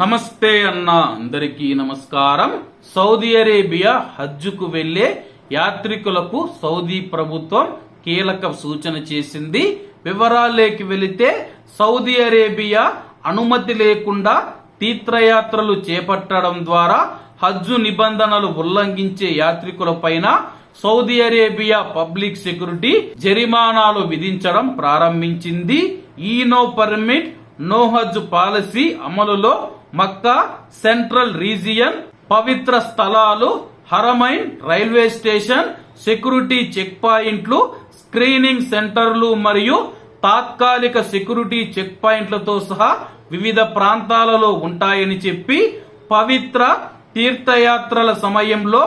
నమస్తే అన్న అందరికీ నమస్కారం. సౌదీ అరేబియా హజ్జుకు వెళ్ళే యాత్రికులకు సౌదీ ప్రభుత్వం కీలక సూచన చేసింది. వివరాలేకి వెళితే సౌదీ అరేబియా అనుమతి లేకుండా తీర్థయాత్రలు చేపట్టడం ద్వారా హజ్జు నిబంధనలు ఉల్లంఘించే యాత్రికులపైన సౌదీ అరేబియా పబ్లిక్ సెక్యూరిటీ జరిమానాలు విధించడం ప్రారంభించింది. ఈ no permit no Hajj policy అమలులో మక్కా సెంట్రల్ రీజియన్ పవిత్ర స్థలాలు Haramain railway station security check పాయింట్లు స్క్రీనింగ్ సెంటర్లు మరియు తాత్కాలిక సెక్యూరిటీ చెక్ పాయింట్లతో సహా వివిధ ప్రాంతాలలో ఉంటాయని చెప్పి పవిత్ర తీర్థయాత్రల సమయంలో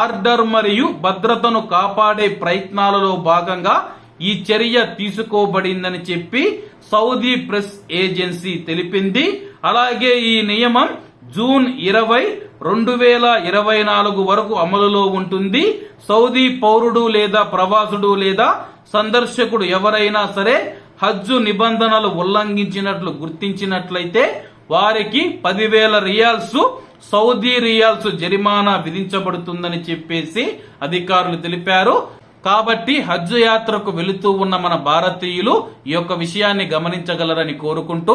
ఆర్డర్ మరియు భద్రతను కాపాడే ప్రయత్నాలలో భాగంగా ఈ చర్య తీసుకోబడిందని చెప్పి సౌదీ ప్రెస్ ఏజెన్సీ తెలిపింది. అలాగే ఈ నియమం జూన్ ఇరవై రెండు వేల ఇరవై నాలుగు వరకు అమలులో ఉంటుంది. సౌదీ పౌరుడు లేదా ప్రవాసుడు లేదా సందర్శకుడు ఎవరైనా సరే హజ్జు నిబంధనలు ఉల్లంఘించినట్లు గుర్తించినట్లయితే వారికి పదివేల రియాల్స్ సౌదీ రియాల్స్ జరిమానా విధించబడుతుందని చెప్పేసి అధికారులు తెలిపారు. కాబట్టి హజ్ యాత్రకు వెళుతూ ఉన్న మన భారతీయులు ఈ యొక్క విషయాన్ని గమనించగలరని కోరుకుంటూ